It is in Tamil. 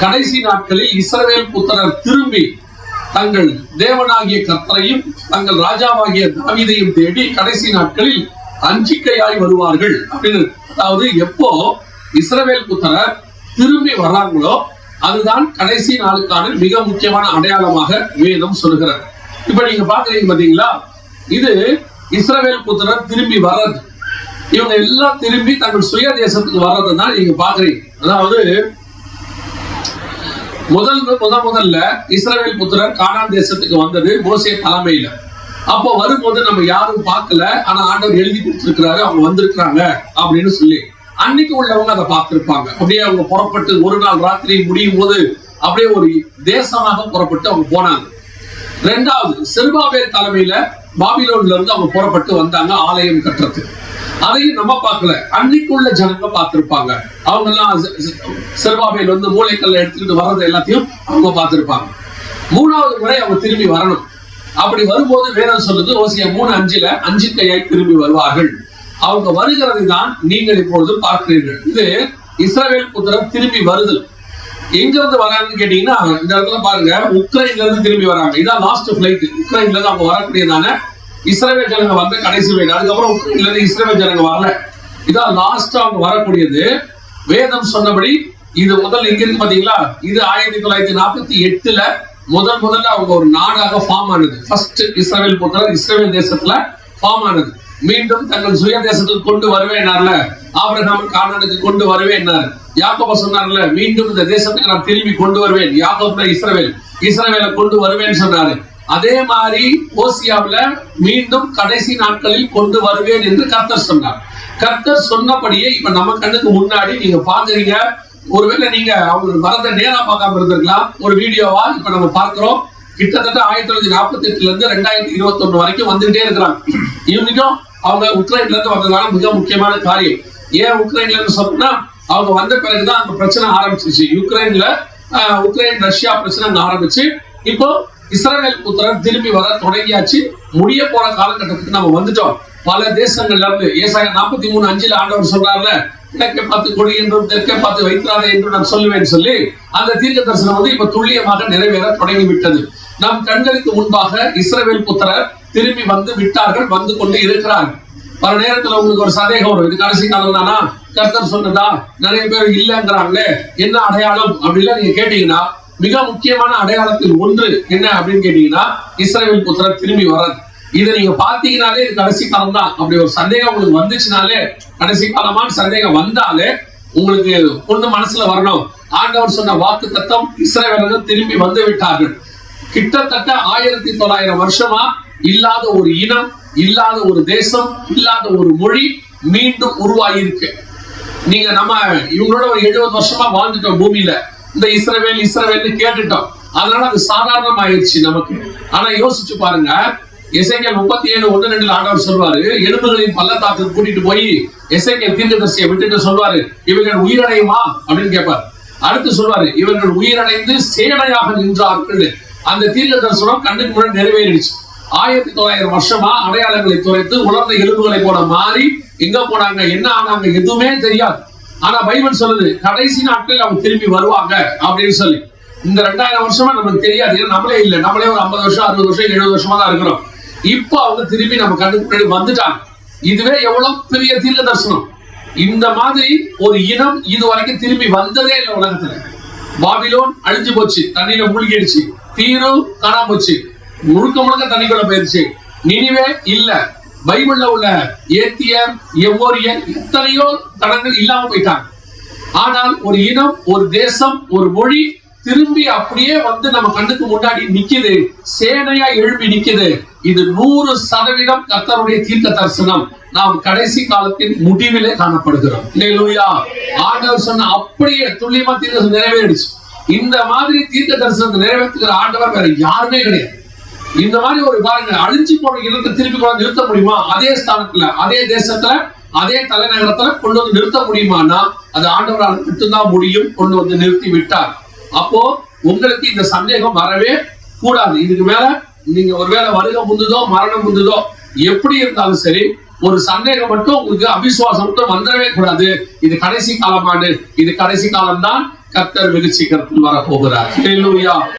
கடைசி நாட்களில் இஸ்ரவேல் புத்திரர் திரும்பி தங்கள் தேவனாகிய கத்தரையும் தங்கள் ராஜாவாகிய தாவிதையும் தேடி கடைசி நாட்களில் அஞ்சிக்கையாய் வருவார்கள் அப்படின்னு. அதாவது எப்போ இஸ்ரவேல் புத்திரர் திரும்பி வர்றாங்களோ அதுதான் கடைசி நாளுக்கான மிக முக்கியமான அடையாளமாக வேதம் சொல்கிறது இப்ப நீங்க பாக்குறீங்க பாத்தீங்களா? இது இஸ்ரவேல் புத்திரர் திரும்பி வர்றது. இவங்க எல்லாம் திரும்பி தங்கள் சுய தேசத்துக்கு வர்றதுதான் நீங்க பாக்குறீங்க அதாவது முதல் முத முதல்ல இஸ்ரேல் புத்திரர் கானான் தேசத்துக்கு வந்தது மோசே தலைமையில. அப்போ வரும்போது நம்ம யாரும் பார்க்கல. ஆனா ஆண்டவர் எழுதி கொடுத்திருக்கிறாரு அவங்க வந்திருக்கிறாங்க அப்படின்னு சொல்லி. அன்னைக்கு உள்ளவங்க அதை பார்த்திருப்பாங்க. அப்படியே அவங்க புறப்பட்டு ஒரு நாள் ராத்திரி முடியும் போது அப்படியே ஒரு தேசமாக புறப்பட்டு அவங்க போனாங்க. ரெண்டாவது செல்பாவே தலைமையில பாபிலோன்ல இருந்து அவங்க புறப்பட்டு வந்தாங்க ஆலயம் கட்டுறதுக்கு. அதையும் நம்ம பார்க்கல. அன்னைக்குள்ள ஜனங்க பார்த்திருப்பாங்க. அவங்க எல்லாம் செல்வாவேல் வந்து மூளைக்கல்ல எடுத்துக்கிட்டு வர்றது எல்லாத்தையும் அவங்க பார்த்திருப்பாங்க. மூணாவது முறை அவங்க திரும்பி வரணும். அப்படி வரும்போது வேதம் சொல்லுது ஓசிய மூணு அஞ்சுல அஞ்சு கையாய் திரும்பி வருவார்கள். அவங்க வருகிறது தான் நீங்கள் இப்பொழுது பார்க்கிறீர்கள். இது இஸ்ரேல் புத்திரம் திரும்பி வருதல். எங்க இருந்து வராங்கன்னு கேட்டீங்கன்னா இந்த இடத்துல பாருங்க உக்ரைன்ல இருந்து திரும்பி வராங்க. இதான் லாஸ்ட் பிளைட் உக்ரைன்ல இருந்து அவங்க வரக்கூடியதான இஸ்ரேல் ஜனங்க வந்த கடைசி வேலை. அதுக்கப்புறம் உக்ரைன்ல இருந்து இஸ்ரேல் ஜனங்க வரல. இதான் லாஸ்ட் அவங்க வரக்கூடியது. வேதம் சொன்னபடி இது முதல் இங்க இருக்கு பாத்தீங்களா? இது ஆயிரத்தி தொள்ளாயிரத்தி நாற்பத்தி எட்டுல முதல் முதல்ல அவங்க ஒரு நாடாக ஃபார்ம் ஆனது. ஃபர்ஸ்ட் இஸ்ரேல் பொறுத்தவரை இஸ்ரேல் தேசத்துல ஃபார்ம் ஆனது. மீண்டும் தங்கள் சுய தேசத்துக்கு கொண்டு வருவேனார்ல ஆபிரகாம் கானானுக்கு கொண்டு வருவேன்னார் யாக்கோப சொன்னார்ல மீண்டும் இந்த தேசத்துக்கு நான் திரும்பி கொண்டு வருவேன். யாக்கோப்ல இஸ்ரேல் இஸ்ரேவேல கொண்டு வருவேன்னு சொன்னாரு. அதே மாதிரி ஓசியாவுல மீண்டும் கடைசி நாட்களில் கொண்டு வருவேன் என்று கர்த்தர் சொன்னார். கர்த்தர் சொன்னபடியே இப்ப நம்ம கண்ணுக்கு முன்னாடி நீங்க பாக்குறீங்க. ஒருவேளை நீங்க அவங்க வரத நேரா பார்க்காம இருந்திருக்கலாம். ஒரு வீடியோவா இப்ப நம்ம பார்க்கிறோம். கிட்டத்தட்ட ஆயிரத்தி தொள்ளாயிரத்தி நாற்பத்தி எட்டுல இருந்து ரெண்டாயிரத்தி இருபத்தி ஒண்ணு வரைக்கும் வந்துகிட்டே இருக்கிறாங்க. இவனுக்கும் அவங்க உக்ரைன்ல இருந்து வந்ததால மிக முக்கியமான காரியம். ஏன் உக்ரைன்ல இருந்து சொன்னா அவங்க வந்த பிறகுதான் அந்த பிரச்சனை ஆரம்பிச்சிருச்சு. யுக்ரைன்ல உக்ரைன் ரஷ்யா பிரச்சனை ஆரம்பிச்சு இப்போ இஸ்ரேல் புத்திரன் திரும்பி வர தொடங்கியாச்சு. முடிய போற காலகட்டத்துக்கு நம்ம வந்துட்டோம். பல தேசங்கள்ல இருந்து ஏசாய நாற்பத்தி மூணு அஞ்சுல ஆண்டவர் சொல்றாருல கிழக்கே பார்த்து கொடி என்றும் தெற்கே பார்த்து வைத்திராதே என்று நான் சொல்லுவேன் சொல்லி அந்த தீர்க்க தரிசனம் வந்து இப்ப துல்லியமாக நிறைவேற தொடங்கி விட்டது நம் கண்களுக்கு முன்பாக இஸ்ரேல் புத்திரர் திரும்பி வந்து விட்டார்கள் வந்து கொண்டு இருக்கிறார்கள் பல நேரத்துல உங்களுக்கு ஒரு சந்தேகம் வரும். இது கடைசி காலம் தானா? கர்த்தர் சொன்னதா? நிறைய பேர் இல்லைங்கிறாங்களே என்ன அடையாளம்? அப்படிலாம் நீங்க கேட்டீங்கன்னா மிக முக்கியமான அடையாளத்தில் ஒன்று என்ன அப்படின்னு கேட்டீங்கன்னா இஸ்ரேல் புத்திரர் திரும்பி வர்றது இதை நீங்க பாத்தீங்கனாலே இது கடைசி காலம் தான் அப்படி ஒரு சந்தேகம் உங்களுக்கு வந்துச்சுனாலே கடைசி காலமான சந்தேகம் வந்தாலே உங்களுக்கு ஒண்ணு மனசுல வரணும். ஆண்டவர் சொன்ன வாக்கு தத்தம் இஸ்ரவேலர்கள் திரும்பி வந்து விட்டார்கள். கிட்டத்தட்ட ஆயிரத்தி தொள்ளாயிரம் வருஷமா இல்லாத ஒரு இனம் இல்லாத ஒரு தேசம் இல்லாத ஒரு மொழி மீண்டும் உருவாகியிருக்கு நீங்க நம்ம இவங்களோட ஒரு எழுபது வருஷமா வாழ்ந்துட்டோம் பூமியில. இந்த இஸ்ரவேல் இஸ்ரவேல்னு கேட்டுட்டோம். அதனால அது சாதாரணம் ஆயிடுச்சு நமக்கு. ஆனா யோசிச்சு பாருங்க எசைக்கல் முப்பத்தி ஏழு ஒன்று ரெண்டுல ஆண்டவர் சொல்வாரு எலும்புகளின் பள்ளத்தாக்கு கூட்டிட்டு போய் எசைக்கல் தீர்க்கதரிசியை விட்டுட்டு சொல்வாரு இவர்கள் உயிரடையுமா? அப்படின்னு கேட்பாரு. அடுத்து சொல்வாரு இவர்கள் உயிரடைந்து சேனையாக நின்றார்கள். அந்த தீர்க்க தரிசனம் கண்ணுக்கு முன்னாடி நிறைவேறிடுச்சு. ஆயிரத்தி தொள்ளாயிரம் வருஷமா அடையாளங்களை துரைத்து உலர்ந்த எலும்புகளை போல மாறி எங்க போனாங்க என்ன ஆனாங்க எதுவுமே தெரியாது. ஆனா பைபிள் சொல்லுது கடைசி நாட்களில் அவங்க திரும்பி வருவாங்க அப்படின்னு சொல்லி. இந்த ரெண்டாயிரம் வருஷமா நமக்கு தெரியாது. ஏன்னா நம்மளே இல்லை. நம்மளே ஒரு ஐம்பது வருஷம் அறுபது வருஷம் எழுபது வருஷமா தான் இருக்கிறோம். இப்போ அவங்க திரும்பி நம்ம கண்ணுக்கு முன்னாடி வந்துட்டாங்க. இதுவே எவ்வளவு பெரிய தீர்க்க தரிசனம். இந்த மாதிரி ஒரு இனம் இது வரைக்கும் திரும்பி வந்ததே இல்லை உலகத்துல. பாபிலோன் அழிஞ்சு போச்சு. தண்ணியில மூழ்கிடுச்சு. தீரும் காணாம போச்சு. முழுக்க முழுக்க தண்ணிக்குள்ள போயிருச்சு. நினைவே இல்ல. பைபிள்ல உள்ள ஏத்தியர் எவ்வோரியர் எத்தனையோ தடங்கள் இல்லாம போயிட்டாங்க. ஆனால் ஒரு இனம் ஒரு தேசம் ஒரு மொழி திரும்பி அப்படியே வந்து நம்ம கண்ணுக்கு முன்னாடி நிக்குது. சேனையா எழுப்பி நிக்குது. இது நூறு சதவீதம் கத்தருடைய தீர்க்க தரிசனம். நாம் கடைசி காலத்தின் முடிவிலே காணப்படுகிறோம். இல்லையா ஆண்டவர் சொன்ன அப்படியே துல்லியமா தீர்க்க தரிசனம் நிறைவேறிடுச்சு. இந்த மாதிரி தீர்க்க தரிசனத்தை நிறைவேற்றுகிற ஆண்டவர் வேற யாருமே கிடையாது. இந்த மாதிரி ஒரு பாருங்க அழிஞ்சு போன இடத்தை திருப்பி கொண்டு வந்து நிறுத்த முடியுமா? அதே ஸ்தானத்துல அதே தேசத்துல அதே தலைநகரத்துல கொண்டு வந்து நிறுத்த முடியுமானா அது ஆண்டவரால் மட்டும்தான் முடியும் கொண்டு வந்து நிறுத்தி விட்டார். அப்போ உங்களுக்கு இந்த சந்தேகம் வரவே கூடாது. இதுக்கு மேல நீங்க ஒருவேளை வருகை முந்துதோ மரணம் முந்துதோ எப்படி இருந்தாலும் சரி ஒரு சந்தேகம் மட்டும் உங்களுக்கு அவிசுவாசம் மட்டும் வந்துடவே கூடாது. இது கடைசி காலமானு இது கடைசி காலம்தான் கர்த்தர் வெகு சீக்கிரத்தில் வரப்போகிறார்